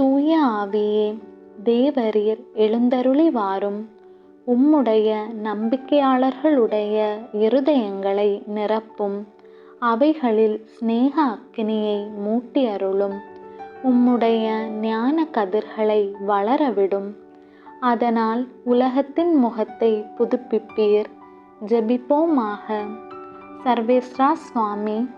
தூய ஆவியே தேவரீர் எழுந்தருளி வாரும். உம்முடைய நம்பிக்கையாளர்களுடைய இருதயங்களை நிரப்பும். அவைகளில் சிநேக அக்கினியை மூட்டி அருளும் உம்முடைய ஞான கதிர்களை வளரவிடும். அதனால் உலகத்தின் முகத்தை புதுப்பிப்பீர். ஜெபிப்போமாக. சர்வேஸ்ரா சுவாமி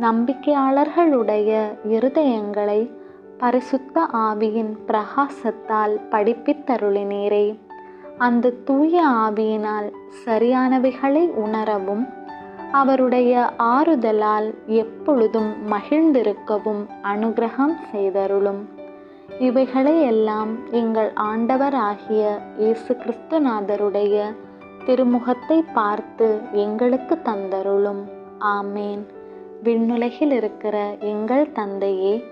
நம்பிக்கையாளர்களுடைய இருதயங்களை பரிசுத்த ஆவியின் பிரகாசத்தால் படிப்பித்தருளினீரே. அந்த தூய ஆவியினால் சரியானவைகளை உணரவும் அவருடைய ஆறுதலால் எப்பொழுதும் மகிழ்ந்திருக்கவும் அனுகிரகம் செய்தருளும். இவைகளை எல்லாம் எங்கள் ஆண்டவராகிய இயேசு கிறிஸ்துநாதருடைய திருமுகத்தை பார்த்து எங்களுக்கு தந்தருளும். ஆமேன். விண்ணுலகில் இருக்கிற எங்கள் தந்தையே.